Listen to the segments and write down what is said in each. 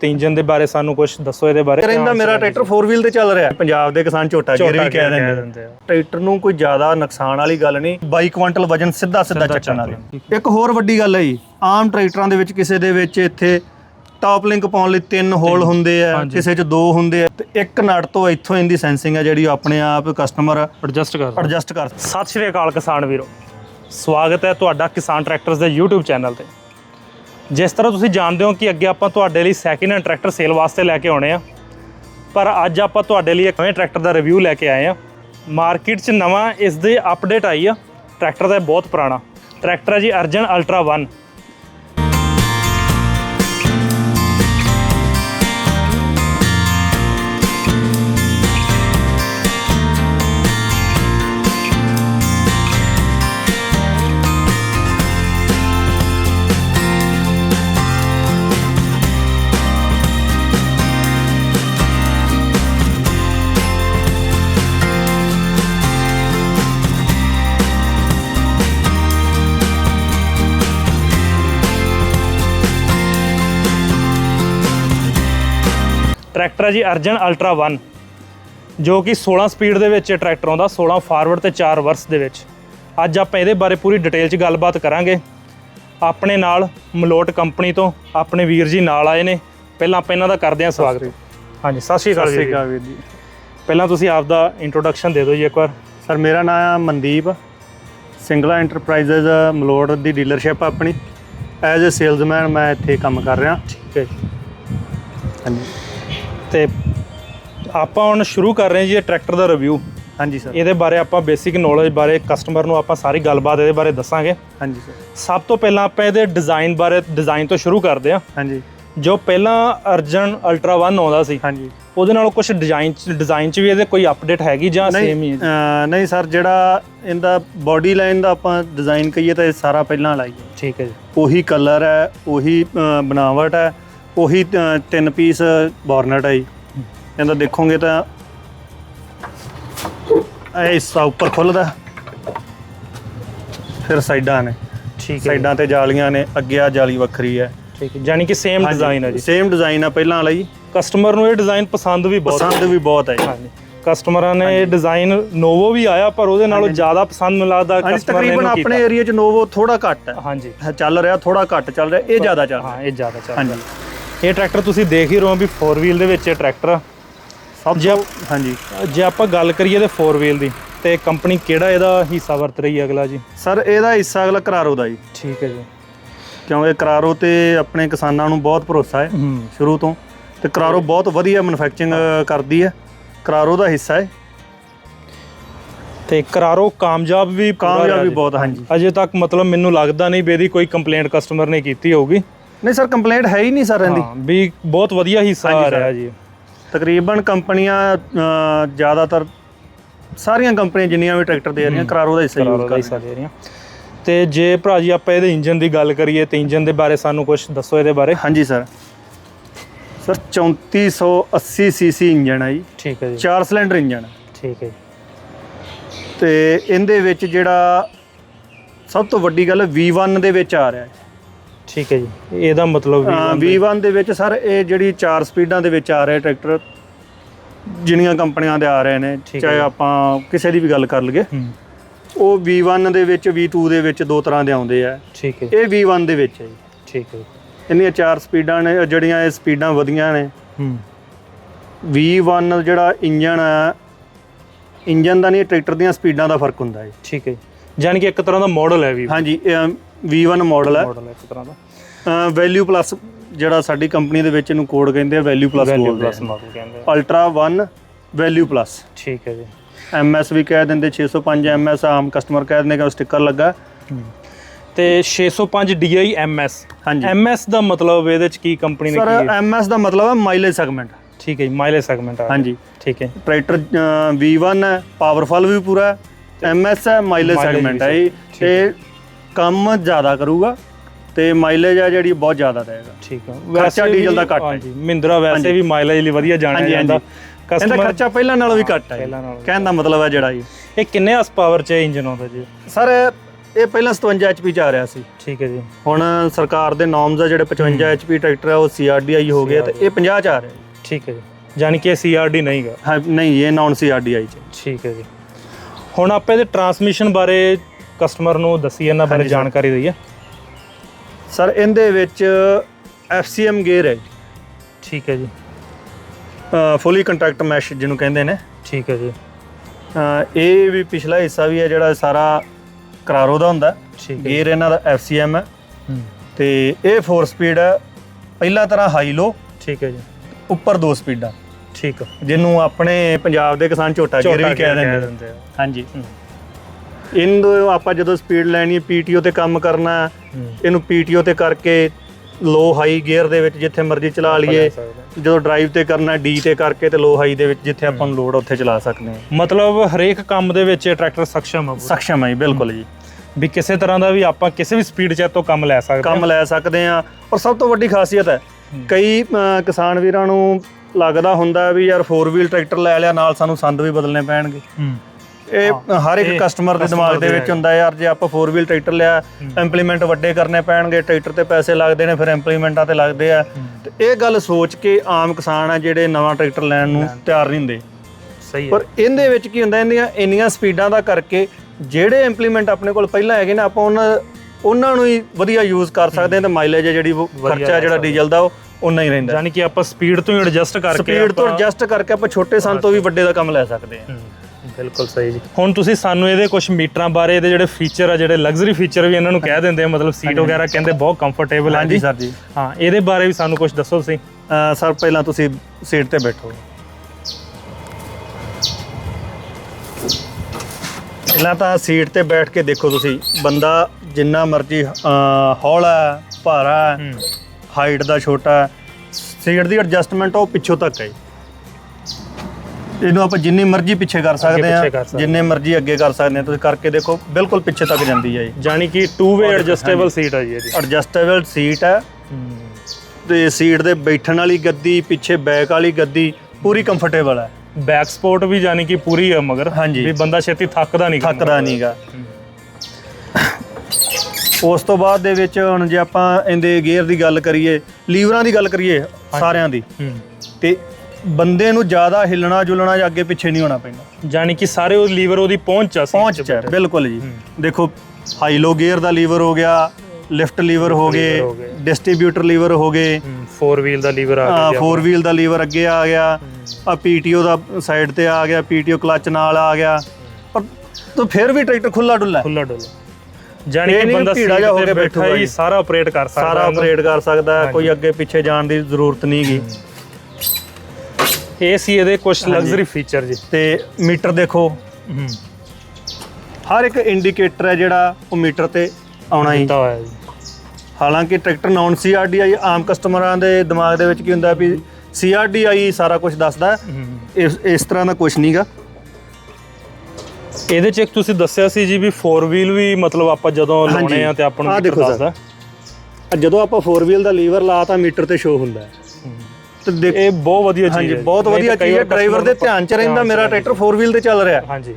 ਤੇ ਇੰਜਨ ਦੇ ਬਾਰੇ ਸਾਨੂੰ ਕੁਝ ਦੱਸੋ ਇਹਦੇ ਬਾਰੇ। ਰਹਿੰਦਾ ਮੇਰਾ ਟਰੈਕਟਰ 4 ਵੀਲ ਤੇ ਚੱਲ ਰਿਹਾ ਪੰਜਾਬ ਦੇ ਕਿਸਾਨ ਝੋਟਾ ਗੇਰ ਵੀ ਕਹਿ ਦਿੰਦੇ ਆ। ਟਰੈਕਟਰ ਨੂੰ ਕੋਈ ਜ਼ਿਆਦਾ ਨੁਕਸਾਨ ਵਾਲੀ ਗੱਲ ਨਹੀਂ। 22 ਕੁਇੰਟਲ ਵਜਨ ਸਿੱਧਾ ਸਿੱਧਾ ਚੱਕਣ ਵਾਲੀ। ਇੱਕ ਹੋਰ ਵੱਡੀ ਗੱਲ ਹੈ ਜੀ ਆਮ ਟਰੈਕਟਰਾਂ ਦੇ ਵਿੱਚ ਕਿਸੇ ਦੇ ਵਿੱਚ ਇੱਥੇ ਟਾਪ ਲਿੰਕ ਪਾਉਣ ਲਈ ਤਿੰਨ ਹੋਲ ਹੁੰਦੇ ਆ। ਕਿਸੇ 'ਚ ਦੋ ਹੁੰਦੇ ਆ ਤੇ ਇੱਕ ਨਟ ਤੋਂ ਇੱਥੋਂ ਇਹਦੀ ਸੈਂਸਿੰਗ ਹੈ ਜਿਹੜੀ ਆਪਣੇ ਆਪ ਕਸਟਮਰ ਐਡਜਸਟ ਕਰ ਐਡਜਸਟ ਕਰ ਸਤਿ ਸ਼੍ਰੀ ਅਕਾਲ ਕਿਸਾਨ ਵੀਰੋ। ਸਵਾਗਤ ਹੈ ਤੁਹਾਡਾ ਕਿਸਾਨ ਟਰੈਕਟਰਸ ਦੇ YouTube ਚੈਨਲ ਤੇ। ਜਿਸ ਤਰ੍ਹਾਂ ਤੁਸੀਂ ਜਾਣਦੇ ਹੋ ਕਿ ਅੱਗੇ ਆਪਾਂ ਤੁਹਾਡੇ ਲਈ ਸੈਕਿੰਡ ਹੈਂਡ ਟਰੈਕਟਰ ਸੇਲ ਵਾਸਤੇ ਲੈ ਕੇ ਆਉਣੇ ਆ, ਪਰ ਅੱਜ ਆਪਾਂ ਤੁਹਾਡੇ ਲਈ ਇੱਕ ਨਵੇਂ ਟਰੈਕਟਰ ਦਾ ਰਿਵਿਊ ਲੈ ਕੇ ਆਏ ਆ। ਮਾਰਕੀਟ 'ਚ ਨਵਾਂ ਇਸ ਦੇ ਅਪਡੇਟ ਆਈ ਆ ਟਰੈਕਟਰ ਦਾ ਬਹੁਤ ਪੁਰਾਣਾ। ਟਰੈਕਟਰ ਹੈ ਜੀ ਅਰਜਨ ਅਲਟਰਾ 1 ਟਰੈਕਟਰ ਹੈ ਜੀ ਅਰਜਨ ਅਲਟਰਾ 1 ਜੋ ਕਿ 16 ਸਪੀਡ ਦੇ ਵਿੱਚ ਟਰੈਕਟਰ ਆਉਂਦਾ 16 ਫਾਰਵਰਡ ਤੇ 4 ਰਿਵਰਸ ਦੇ ਵਿੱਚ। ਅੱਜ ਆਪਾਂ ਇਹਦੇ ਬਾਰੇ ਪੂਰੀ ਡਿਟੇਲ 'ਚ ਗੱਲਬਾਤ ਕਰਾਂਗੇ। ਆਪਣੇ ਨਾਲ ਮਲੋਟ ਕੰਪਨੀ ਤੋਂ ਆਪਣੇ ਵੀਰ ਜੀ ਨਾਲ ਆਏ ਨੇ। ਪਹਿਲਾਂ ਆਪਾਂ ਇਹਨਾਂ ਦਾ ਕਰਦੇ ਹਾਂ ਸਵਾਗਤ। ਹਾਂਜੀ ਸਤਿ ਸ਼੍ਰੀ ਅਕਾਲ ਸਤਿ ਸ਼੍ਰੀ ਜੀ। ਅਕਾਲ ਵੀਰ ਜੀ। ਪਹਿਲਾਂ ਤੁਸੀਂ ਆਪ ਦਾ ਇੰਟਰੋਡਕਸ਼ਨ ਦੇ ਦਿਓ ਜੀ ਇੱਕ ਵਾਰ। ਸਰ ਮੇਰਾ ਨਾਮ ਹੈ ਮਨਦੀਪ ਸਿੰਗਲਾ ਐਂਟਰਪ੍ਰਾਈਜ਼ਸ ਮਲੋੜ ਦੀ ਡੀਲਰਸ਼ਿਪ ਆਪਣੀ। ਐਜ਼ ਅ ਸੇਲਜ਼ਮੈਨ ਮੈਂ ਇੱਥੇ ਕੰਮ ਕਰ ਰਿਹਾ। ਠੀਕ ਹੈ ਜੀ। ਹਾਂਜੀ। ਤੇ ਆਪਾਂ ਹੁਣ ਸ਼ੁਰੂ ਕਰ ਰਹੇ ਹਾਂ ਜੀ ਇਹ ਟਰੈਕਟਰ ਦਾ ਰਿਵਿਊ ਹਾਂਜੀ ਸਰ। ਇਹਦੇ ਬਾਰੇ ਆਪਾਂ ਬੇਸਿਕ ਨੌਲੇਜ ਬਾਰੇ ਕਸਟਮਰ ਨੂੰ ਆਪਾਂ ਸਾਰੀ ਗੱਲਬਾਤ ਇਹਦੇ ਬਾਰੇ ਦੱਸਾਂਗੇ। ਹਾਂਜੀ ਸਰ। ਸਭ ਤੋਂ ਪਹਿਲਾਂ ਆਪਾਂ ਇਹਦੇ ਡਿਜ਼ਾਈਨ ਬਾਰੇ ਡਿਜ਼ਾਈਨ ਤੋਂ ਸ਼ੁਰੂ ਕਰਦੇ ਹਾਂ। ਹਾਂਜੀ। ਜੋ ਪਹਿਲਾਂ ਅਰਜਨ ਅਲਟਰਾ 1 ਆਉਂਦਾ ਸੀ ਹਾਂਜੀ। ਉਹਦੇ ਨਾਲ ਕੁਝ ਡਿਜ਼ਾਈਨ ਡਿਜ਼ਾਈਨ ਚ ਵੀ ਇਹਦੇ ਕੋਈ ਅਪਡੇਟ ਹੈਗੀ ਜਾਂ ਸੇਮ ਹੀ ਨਹੀਂ ਸਰ ਜਿਹੜਾ ਇਹਦਾ ਬਾਡੀ ਲਾਈਨ ਦਾ ਆਪਾਂ ਡਿਜ਼ਾਈਨ ਕਹੀਏ ਤਾਂ ਇਹ ਸਾਰਾ ਪਹਿਲਾਂ ਵਾਲਾ ਹੀ ਹੈ। ਠੀਕ ਹੈ ਜੀ। ਉਹੀ ਕਲਰ ਹੈ ਉਹੀ ਬਣਾਵਟ ਹੈ। ਉਹੀ ਤਿੰਨ ਪੀਸ ਬੋਰਨਟ ਹੈ ਜੀ। ਇਹਦਾ ਦੇਖੋਗੇ ਤਾਂ ਇਹ ਹਿੱਸਾ ਉੱਪਰ ਖੁੱਲਦਾ। ਫਿਰ ਸਾਈਡਾਂ ਨੇ। ਠੀਕ ਹੈ ਸਾਈਡਾਂ ਤੇ ਜਾਲੀਆਂ ਨੇ ਅੱਗੇ ਆ ਜਾਲੀ ਵੱਖਰੀ ਹੈ। ਠੀਕ ਹੈ ਯਾਨੀ ਕਿ ਸੇਮ ਡਿਜ਼ਾਈਨ ਹੈ ਜੀ। ਸੇਮ ਡਿਜ਼ਾਈਨ ਆ ਪਹਿਲਾਂ ਵਾਲਾ ਜੀ। ਕਸਟਮਰ ਨੂੰ ਇਹ ਡਿਜ਼ਾਈਨ ਪਸੰਦ ਵੀ ਬਹੁਤ ਪਸੰਦ ਵੀ ਬਹੁਤ ਹੈ ਜੀ। ਹਾਂਜੀ। ਕਸਟਮਰਾਂ ਨੇ ਇਹ ਡਿਜ਼ਾਈਨ ਨੋਵੋ ਵੀ ਆਇਆ ਪਰ ਉਹਦੇ ਨਾਲੋਂ ਜ਼ਿਆਦਾ ਪਸੰਦ ਮੈਨੂੰ ਲੱਗਦਾ ਹਾਂਜੀ ਕਸਟਮਰ ਨੇ ਤਕਰੀਬਨ ਇਹਨੂੰ ਆਪਣੇ ਕੀਤਾ ਏਰੀਆ 'ਚ ਨੋਵੋ ਥੋੜਾ ਘੱਟ ਹੈ। ਹਾਂਜੀ। ਚੱਲ ਰਿਹਾ ਥੋੜਾ ਘੱਟ ਚੱਲ ਰਿਹਾ ਇਹ ਜ਼ਿਆਦਾ ਚੱਲ ਰਿਹਾ। ਹਾਂ ਇਹ ਜ਼ਿਆਦਾ ਚੱਲ ਹਾਂਜੀ। ਇਹ ਟਰੈਕਟਰ ਤੁਸੀਂ ਦੇਖ ਹੀ ਰਹੇ ਹੋ ਵੀ 4 ਵੀਲ ਦੇ ਵਿੱਚ ਇਹ ਟਰੈਕਟਰ ਸਭ ਜੇ ਹਾਂਜੀ। ਜੇ ਆਪਾਂ ਗੱਲ ਕਰੀਏ ਤੇ 4 ਵੀਲ ਦੀ ਤੇ ਕੰਪਨੀ ਕਿਹੜਾ ਇਹਦਾ ਹਿੱਸਾ ਵਰਤ ਰਹੀ ਹੈ ਅਗਲਾ ਜੀ? ਸਰ ਇਹਦਾ ਹਿੱਸਾ ਅਗਲਾ ਕਰਾਰੋ ਦਾ ਜੀ। ਠੀਕ ਹੈ ਜੀ। ਕਿਉਂਕਿ ਕਰਾਰੋ ਤੇ ਆਪਣੇ ਕਿਸਾਨਾਂ ਨੂੰ ਬਹੁਤ ਭਰੋਸਾ ਹੈ ਸ਼ੁਰੂ ਤੋਂ ਤੇ ਕਰਾਰੋ ਬਹੁਤ ਵਧੀਆ ਮੈਨੂਫੈਕਚਰਿੰਗ ਕਰਦੀ ਹੈ। ਕਰਾਰੋ ਦਾ ਹਿੱਸਾ ਹੈ। ਤੇ ਕਰਾਰੋ ਕਾਮਯਾਬ ਵੀ ਕਾਮਯਾਬ ਵੀ। ਬਹੁਤ ਹਾਂਜੀ। ਅਜੇ ਤੱਕ ਮਤਲਬ ਮੈਨੂੰ ਲੱਗਦਾ ਨਹੀਂ ਇਹਦੀ ਕੋਈ ਕੰਪਲੇਂਟ ਕਸਟਮਰ ਨੇ ਕੀਤੀ ਹੋਊਗੀ। ਨਹੀਂ ਸਰ ਕੰਪਲੇਂਟ ਹੈ ਹੀ ਨਹੀਂ ਸਰ ਇਹਦੀ। ਹਾਂ ਵੀ ਬਹੁਤ ਵਧੀਆ ਹਿੱਸਾ ਆ। ਰਿਹਾ ਜੀ। ਤਕਰੀਬਨ ਕੰਪਨੀਆਂ ਜ਼ਿਆਦਾਤਰ ਸਾਰੀਆਂ ਕੰਪਨੀਆਂ ਜਿੰਨੀਆਂ ਵੀ ਟਰੈਕਟਰ ਦੇ ਰਹੀਆਂ ਕਰਾਰੋ ਦਾ ਹਿੱਸਾ ਯੂਜ਼ ਕਰ ਰਹੀਆਂ। ਤੇ ਜੇ ਭਰਾ ਜੀ ਆਪਾਂ ਇਹਦੇ ਇੰਜਨ ਦੀ ਗੱਲ ਕਰੀਏ ਤੇ ਇੰਜਨ ਦੇ ਬਾਰੇ ਸਾਨੂੰ ਕੁਝ ਦੱਸੋ ਇਹਦੇ ਬਾਰੇ। ਹਾਂਜੀ ਸਰ। ਸਰ 3480 ਸੀਸੀ ਇੰਜਨ ਹੈ ਜੀ। ਠੀਕ ਹੈ ਜੀ। ਚਾਰ ਸਿਲੰਡਰ ਇੰਜਨ। ਠੀਕ ਹੈ ਜੀ। ਤੇ ਇਹਦੇ ਵਿੱਚ ਜਿਹੜਾ ਸਭ ਤੋਂ ਵੱਡੀ ਗੱਲ V1 ਦੇ ਵਿੱਚ ਆ ਰਿਹਾ ਹੈ। ਠੀਕ ਹੈ ਜੀ। ਇਹਦਾ ਮਤਲਬ ਵੀ ਅਹ V1 ਦੇ ਵਿੱਚ ਸਰ ਇਹ ਜਿਹੜੀ 4 ਸਪੀਡਾਂ ਦੇ ਵਿੱਚ ਆ ਰਿਹਾ ਟਰੈਕਟਰ ਜਿੰਨੀਆਂ ਕੰਪਨੀਆਂ ਦੇ ਆ ਰਹੇ ਨੇ ਚਾਹੇ। ਆਪਾਂ ਕਿਸੇ ਦੀ ਵੀ ਗੱਲ ਕਰ ਲਈਏ ਉਹ V1 ਦੇ ਵਿੱਚ V2 ਦੇ ਵਿੱਚ ਦੋ ਤਰ੍ਹਾਂ ਦੇ ਆਉਂਦੇ ਆ। ਠੀਕ ਹੈ ਇਹ V1 ਦੇ ਵਿੱਚ ਹੈ ਜੀ। ਠੀਕ ਹੈ। ਇੰਨੀਆਂ 4 ਸਪੀਡਾਂ ਨੇ ਜਿਹੜੀਆਂ ਇਹ ਸਪੀਡਾਂ ਵਧੀਆਂ ਨੇ। ਹੂੰ। V1 ਜਿਹੜਾ ਇੰਜਨ ਹੈ ਇੰਜਨ ਦਾ ਨਹੀਂ ਟਰੈਕਟਰ ਦੀਆਂ ਸਪੀਡਾਂ ਦਾ ਫ਼ਰਕ ਹੁੰਦਾ ਹੈ। ਠੀਕ ਹੈ ਜੀ। ਜਾਣੀ ਕਿ ਇੱਕ ਤਰ੍ਹਾਂ ਦਾ ਮਾਡਲ ਹੈ ਵੀ। ਹਾਂਜੀ V1 ਮਾਡਲ ਹੈ। ਮਾਡਲ ਹੈ ਇੱਕ ਤਰ੍ਹਾਂ ਦਾ। ਵੈਲਿਊ ਪਲੱਸ ਜਿਹੜਾ ਸਾਡੀ ਕੰਪਨੀ ਦੇ ਵਿੱਚ ਇਹਨੂੰ ਕੋਡ ਕਹਿੰਦੇ ਆ ਵੈਲਿਊ ਪਲੱਸ ਵੈਲਿਊ ਮਾਡਲ ਕਹਿੰਦੇ ਆ। ਅਲਟਰਾ 1 ਵੈਲਿਊ ਪਲੱਸ ਠੀਕ ਹੈ ਜੀ। ਐਮਐਸ ਵੀ ਕਹਿ ਦਿੰਦੇ 605 ਐਮਐਸ ਆਮ ਕਸਟਮਰ ਕਹਿ ਦਿੰਦੇ ਕਿ ਉਹ ਸਟicker ਲੱਗਾ। ਤੇ 605 DI MS ਹਾਂਜੀ। MS ਦਾ ਮਤਲਬ ਇਹਦੇ ਚ ਕੀ ਕੰਪਨੀ ਨੇ ਸਰ ਕੀ ਹੈ? ਐਮਐਸ ਦਾ ਮਤਲਬ ਹੈ ਮਾਈਲੇਜ ਸੈਗਮੈਂਟ ਠੀਕ ਹੈ ਜੀ ਮਾਈਲੇਜ ਸੈਗਮੈਂਟ ਆ। ਹਾਂਜੀ। ਠੀਕ ਹੈ। ਟਰੈਕਟਰ V1 ਹੈ ਪਾਵਰਫੁਲ ਵੀ ਪੂਰਾ ਐਮਐਸ ਹੈ ਮਾਈਲੇਜ ਸੈਗਮੈਂਟ ਹੈ। ਇਹ ਕੰਮ ਜ਼ਿਆਦਾ ਕਰੂਗਾ ਤੇ ਮਾਈਲੇਜ ਹੈ ਜਿਹੜੀ ਬਹੁਤ ਜ਼ਿਆਦਾ ਦੇਗਾ ਠੀਕ ਹੈ ਖਰਚਾ ਡੀਜ਼ਲ ਦਾ ਘੱਟ ਹੈ। ਹਾਂਜੀ ਮਹਿੰਦਰਾ ਵੈਸੇ ਹਾਂਜੀ। ਵੀ ਮਾਈਲੇਜ ਲਈ ਵਧੀਆ ਜਾਣਿਆ ਹਾਂਜੀ, ਜਾਂਦਾ। ਇਹਦਾ ਕਸਟਮਰ ਖਰਚਾ ਪਹਿਲਾਂ ਨਾਲੋਂ ਵੀ ਘੱਟ ਹੈ ਪਹਿਲਾਂ ਨਾਲੋਂ ਵੀ ਕਹਿਣ ਦਾ ਮਤਲਬ ਹੈ ਜਿਹੜਾ ਜੀ। ਇਹ ਕਿੰਨੇ ਹਾਰਸ ਪਾਵਰ ਚ ਇੰਜਨ ਆਉਂਦਾ ਜੀ? ਸਰ ਇਹ ਪਹਿਲਾਂ 57 ਐਚਪੀ ਚ ਆ ਰਿਹਾ ਸੀ। ਠੀਕ ਹੈ ਜੀ। ਹੁਣ ਸਰਕਾਰ ਦੇ ਨੋਰਮਸ ਆ ਜਿਹੜੇ 55 ਐਚਪੀ ਟਰੈਕਟਰ ਆ ਉਹ ਸੀਆਰਡੀਆਈ ਹੋ ਗਏ ਤੇ ਇਹ 50 ਚ ਆ ਰਿਹਾ ਜੀ। ਠੀਕ ਹੈ ਜੀ। ਯਾਨੀ ਕਿ ਸੀਆਰਡੀ ਨਹੀਂਗਾ ਹਾਂ ਨਹੀਂ ਇਹ ਨਾਨ ਸੀਆਰਡੀਆਈ ਚ। ਠੀਕ ਹੈ ਜੀ। ਹੁਣ ਆਪਾਂ ਇਹਦੇ ਟਰਾਂਸਮਿਸ਼ਨ ਬਾਰੇ ਕਸਟਮਰ ਨੂੰ ਦੱਸੀ ਇਹਨਾਂ ਬਾਰੇ। ਜਾਣਕਾਰੀ ਦਈਏ। ਸਰ ਇਹਦੇ ਵਿੱਚ ਐਫਸੀਐਮ ਗੇਅਰ ਹੈ ਠੀਕ ਹੈ ਜੀ। ਫੁੱਲੀ ਕੰਟੈਕਟ ਮੈਸ਼ ਜਿਹਨੂੰ ਕਹਿੰਦੇ ਨੇ। ਠੀਕ ਹੈ ਜੀ। ਇਹ ਵੀ ਪਿਛਲਾ ਹਿੱਸਾ ਵੀ ਹੈ ਜਿਹੜਾ ਸਾਰਾ ਕਰਾਰੋ ਦਾ ਹੁੰਦਾ। ਠੀਕ ਗੇਅਰ ਇਹਨਾਂ ਦਾ ਐਫਸੀਐਮ ਹੈ। ਹੂੰ, ਤੇ ਇਹ 4 ਸਪੀਡ ਹੈ। ਪਹਿਲਾ ਤਰ੍ਹਾਂ ਹਾਈ ਲੋ ਠੀਕ ਹੈ ਜੀ। ਉੱਪਰ ਦੋ ਸਪੀਡਾਂ ਠੀਕ ਜਿਹਨੂੰ ਆਪਣੇ ਪੰਜਾਬ ਦੇ ਕਿਸਾਨ ਝੋਟਾ ਗੇਅਰ ਵੀ ਕਹਿ ਦਿੰਦੇ ਹਾਂਜੀ। ਇਹਨੂੰ ਆਪਾਂ ਜਦੋਂ ਸਪੀਡ ਲੈਣੀ ਹੈ ਪੀਟੀਓ ਤੇ ਕੰਮ ਕਰਨਾ ਇਹਨੂੰ ਪੀਟੀਓ ਤੇ ਕਰਕੇ ਲੋ ਹਾਈ ਗੇਅਰ ਦੇ ਵਿੱਚ ਜਿੱਥੇ ਮਰਜ਼ੀ ਚਲਾ ਲਈਏ ਜਦੋਂ ਡਰਾਈਵ ਤੇ ਕਰਨਾ ਡੀ ਤੇ ਕਰਕੇ ਤੇ ਲੋ ਹਾਈ ਦੇ ਵਿੱਚ ਜਿੱਥੇ ਆਪਾਂ ਨੂੰ ਲੋਡ ਉੱਥੇ ਚਲਾ ਸਕਦੇ ਹਾਂ। ਮਤਲਬ ਹਰੇਕ ਕੰਮ ਦੇ ਵਿੱਚ ਇਹ ਟਰੈਕਟਰ ਸક્ષਮ ਹੈ ਸક્ષਮ ਹੈ ਬਿਲਕੁਲ ਜੀ। ਵੀ ਕਿਸੇ ਤਰ੍ਹਾਂ ਦਾ ਵੀ ਆਪਾਂ ਕਿਸੇ ਵੀ ਸਪੀਡ 'ਚ ਤੋਂ ਕੰਮ ਲੈ ਸਕਦੇ ਕੰਮ ਲੈ ਸਕਦੇ ਹਾਂ। ਔਰ ਸਭ ਤੋਂ ਵੱਡੀ ਖਾਸੀਅਤ ਹੈ ਕਈ ਕਿਸਾਨ ਵੀਰਾਂ ਨੂੰ ਲੱਗਦਾ ਹੁੰਦਾ ਵੀ ਯਾਰ 4 ਵੀਲ ਟਰੈਕਟਰ ਲੈ ਲਿਆ ਨਾਲ ਸਾਨੂੰ ਸੰਦ ਵੀ ਬਦਲਨੇ ਪੈਣਗੇ। ਇਹ ਹਰ ਇੱਕ ਕਸਟਮਰ ਦੇ ਦਿਮਾਗ ਦੇ ਵਿੱਚ। ਹੁੰਦਾ ਯਾਰ ਜੇ ਆਪਾਂ 4 ਵੀਲ ਟਰੈਕਟਰ ਲਿਆ ਇੰਪਲੀਮੈਂਟ ਵੱਡੇ ਕਰਨੇ ਪੈਣਗੇ ਟਰੈਕਟਰ ਤੇ ਪੈਸੇ ਲੱਗਦੇ ਨੇ ਫਿਰ ਇੰਪਲੀਮੈਂਟਾਂ ਤੇ ਲੱਗਦੇ ਆ। ਤੇ ਇਹ ਗੱਲ ਸੋਚ ਕੇ ਆਮ ਕਿਸਾਨ ਆ ਜਿਹੜੇ ਨਵਾਂ ਟਰੈਕਟਰ ਲੈਣ ਨੂੰ ਤਿਆਰ ਨਹੀਂ ਹੁੰਦੇ। ਸਹੀ ਹੈ। ਪਰ ਇਹਦੇ ਵਿੱਚ ਕੀ ਹੁੰਦਾ ਇਹਦੀਆਂ ਇੰਨੀਆਂ ਸਪੀਡਾਂ ਦਾ ਕਰਕੇ ਜਿਹੜੇ ਇੰਪਲੀਮੈਂਟ ਆਪਣੇ ਕੋਲ ਪਹਿਲਾਂ ਹੈਗੇ ਨੇ ਆਪਾਂ ਉਹਨਾਂ ਉਹਨਾਂ ਨੂੰ ਹੀ ਵਧੀਆ ਯੂਜ਼ ਕਰ ਸਕਦੇ ਹਾਂ ਤੇ ਮਾਈਲੇਜ ਜਿਹੜੀ ਖਰਚਾ ਜਿਹੜਾ ਡੀਜ਼ਲ ਦਾ ਉਹ ਉਨਾ ਹੀ ਰਹਿੰਦਾ। ਯਾਨੀ ਕਿ ਆਪਾਂ ਸਪੀਡ ਤੋਂ ਹੀ ਐਡਜਸਟ ਕਰਕੇ ਸਪੀਡ ਤੋਂ ਐਡਜਸਟ ਕਰਕੇ ਆਪਾਂ ਛੋਟੇ ਸੰਨ ਤੋਂ ਵੀ ਵੱਡੇ ਦਾ ਕੰਮ ਲੈ ਸਕਦੇ ਹੂੰ, ਬਿਲਕੁਲ ਸਹੀ ਜੀ। ਹੁਣ ਤੁਸੀਂ ਸਾਨੂੰ ਇਹਦੇ ਕੁਝ ਮੀਟਰਾਂ ਬਾਰੇ ਇਹਦੇ ਜਿਹੜੇ ਫੀਚਰ ਆ ਜਿਹੜੇ ਲਗਜ਼ਰੀ ਫੀਚਰ ਵੀ ਇਹਨਾਂ ਨੂੰ ਕਹਿ ਦਿੰਦੇ ਆ ਮਤਲਬ ਸੀਟ ਵਗੈਰਾ ਕਹਿੰਦੇ ਬਹੁਤ ਕੰਫਰਟੇਬਲ ਹੈ ਹਾਂਜੀ ਜੀ। ਸਰ ਜੀ। ਹਾਂ ਇਹਦੇ ਬਾਰੇ ਵੀ ਸਾਨੂੰ ਕੁਝ ਦੱਸੋ ਤੁਸੀਂ। ਸਰ ਪਹਿਲਾਂ ਤੁਸੀਂ ਸੀਟ ਤੇ ਬੈਠੋ। ਪਹਿਲਾਂ ਤਾਂ ਸੀਟ ਤੇ ਬੈਠ ਕੇ ਦੇਖੋ ਤੁਸੀਂ ਬੰਦਾ ਜਿੰਨਾ ਮਰਜ਼ੀ ਹੌਲਾ ਭਾਰਾ ਹਾਈਟ ਦਾ ਛੋਟਾ ਸੀਟ ਦੀ ਐਡਜਸਟਮੈਂਟ ਉਹ ਪਿੱਛੋਂ ਤੱਕ ਹੈ ਇਹਨੂੰ ਆਪਾਂ ਜਿੰਨੀ ਮਰਜ਼ੀ ਪਿੱਛੇ ਕਰ ਸਕਦੇ ਪਿੱਛੇ ਕਰ ਹਾਂ। ਸਕਦੇ ਜਿੰਨੇ ਮਰਜ਼ੀ ਅੱਗੇ ਕਰ ਸਕਦੇ ਹਾਂ। ਤੁਸੀਂ ਕਰਕੇ ਦੇਖੋ ਬਿਲਕੁਲ ਪਿੱਛੇ ਤੱਕ ਜਾਂਦੀ ਹੈ ਇਹ। ਯਾਨੀ ਕਿ ਟੂ ਵੇ ਐਡਜਸਟੇਬਲ ਸੀਟ ਆ ਜੀ ਇਹਦੀ। ਐਡਜਸਟੇਬਲ ਸੀਟ ਹੈ ਤੇ ਸੀਟ ਦੇ ਬੈਠਣ ਵਾਲੀ ਗੱਦੀ ਪਿੱਛੇ ਬੈਕ ਵਾਲੀ ਗੱਦੀ ਪੂਰੀ ਕੰਫਰਟੇਬਲ ਹੈ ਬੈਕ ਸਪੋਰਟ ਵੀ ਯਾਨੀ ਕਿ ਪੂਰੀ ਆ ਮਗਰ ਹਾਂਜੀ। ਵੀ ਬੰਦਾ ਛੇਤੀ ਥੱਕਦਾ ਨਹੀਂ ਥੱਕਦਾ ਨਹੀਂਗਾ ਉਸ ਤੋਂ ਬਾਅਦ ਦੇ ਵਿੱਚ ਹੁਣ ਜੇ ਆਪਾਂ ਇਹਦੇ ਗੇਅਰ ਦੀ ਗੱਲ ਕਰੀਏ ਲੀਵਰਾਂ ਦੀ ਗੱਲ ਕਰੀਏ ਸਾਰਿਆਂ ਦੀ। ਹੂੰ। ਤੇ ਬੰਦੇ ਨੂੰ ਜ਼ਿਆਦਾ ਹਿੱਲਣਾ ਜੁਲਣਾ ਜਾਂ ਅੱਗੇ ਪਿੱਛੇ ਨਹੀਂ ਹੋਣਾ ਪੈਂਦਾ ਯਾਨੀ ਕਿ ਸਾਰੇ ਉਹ ਲੀਵਰ ਉਹਦੀ ਪਹੁੰਚ ਆ ਪਹੁੰਚ 'ਚ ਹੈ। ਬਿਲਕੁਲ ਜੀ ਹੂੰ। ਦੇਖੋ ਹਾਈ ਲੋ ਗੇਅਰ ਦਾ ਲੀਵਰ ਹੋ ਗਿਆ ਲਿਫਟ ਲੀਵਰ ਹੋ ਹੋ ਗਏ। ਡਿਸਟ੍ਰੀਬਿਊਟਰ ਲੀਵਰ ਹੋ ਗਏ ਹੂੰ 4 ਵੀਲ ਦਾ ਲੀਵਰ ਆ ਗਿਆ ਜੀ ਫੋਰ ਵੀਲ ਦਾ ਲੀਵਰ ਅੱਗੇ ਆ ਗਿਆ ਆ ਪੀਟੀਓ ਦਾ ਸਾਈਡ ਤੇ ਆ ਗਿਆ ਪੀਟੀਓ ਕਲਚ ਨਾਲ ਆ ਗਿਆ ਪਰ ਤਾਂ ਫਿਰ ਵੀ ਟਰੈਕਟਰ ਖੁੱਲਾ ਡੁੱਲਾ ਖੁੱਲਾ ਡੁੱਲਾ ਇਹ ਕਿ ਨਹੀਂ ਬੰਦਾ ਭੀੜਾ ਜਿਹਾ ਹੋ ਕੇ ਬੈਠਾ ਬੈਠੂਗਾ ਹੀ ਜੀ। ਸਾਰਾ ਆਪਰੇਟ ਕਰ ਸਕਦਾ ਸਾਰਾ। ਆਪਰੇਟ ਕਰ ਸਕਦਾ ਹੈ। ਕੋਈ ਅੱਗੇ ਪਿੱਛੇ ਜਾਣ ਦੀ ਜ਼ਰੂਰਤ ਨਹੀਂ ਗੀ ਇਹ ਸੀ ਇਹਦੇ ਕੁਝ ਲਗਜ਼ਰੀ ਫੀਚਰ ਜੀ। ਤੇ ਮੀਟਰ ਦੇਖੋ। ਹੂੰ। ਹਰ ਇੱਕ ਇੰਡੀਕੇਟਰ ਹੈ ਜਿਹੜਾ ਉਹ ਮੀਟਰ ਤੇ ਆਉਣਾ ਹੀ। ਕੀਤਾ ਹੋਇਆ ਜੀ। ਹਾਲਾਂਕਿ ਟਰੈਕਟਰ ਨਾਨ ਸੀਆਰਡੀਆਈ ਆਮ ਕਸਟਮਰਾਂ ਦੇ ਦਿਮਾਗ ਦੇ ਵਿੱਚ ਕੀ ਹੁੰਦਾ ਵੀ ਸੀਆਰਡੀਆਈ ਸਾਰਾ ਕੁਝ ਦੱਸਦਾ। ਇਸ ਇਸ ਤਰ੍ਹਾਂ ਦਾ ਕੁਝ ਨਹੀਂਗਾ ਇਹਦੇ ਚ ਇੱਕ ਤੁਸੀਂ ਦੱਸਿਆ ਸੀ ਜੀ ਵੀ 4 ਵੀਲ ਵੀ ਮਤਲਬ ਆਪਾਂ ਜਦੋਂ। ਲਾਉਣੇ ਆ ਤੇ ਆਪਾਂ ਨੂੰ। ਦੱਸਦਾ। ਜਦੋਂ ਆਪਾਂ 4 ਵੀਲ ਦਾ ਲੀਵਰ ਲਾਤਾ ਮੀਟਰ ਤੇ ਸ਼ੋ ਹੁੰਦਾ ਹੈ। ਤੇ ਦੇਖ ਇਹ ਬਹੁਤ ਵਧੀਆ ਚੀਜ਼ ਹਾਂਜੀ ਹੈ। ਬਹੁਤ ਨਹੀਂ ਵਧੀਆ ਤਾਂ ਕਈ ਚੀਜ਼ ਹੈ। ਵਾਰ ਡਰਾਈਵਰ ਦੇ ਧਿਆਨ ਚ ਰਹਿੰਦਾ ਮੇਰਾ ਟਰੈਕਟਰ 4 ਵੀਲ ਤੇ ਚੱਲ ਰਿਹਾ। ਹਾਂਜੀ।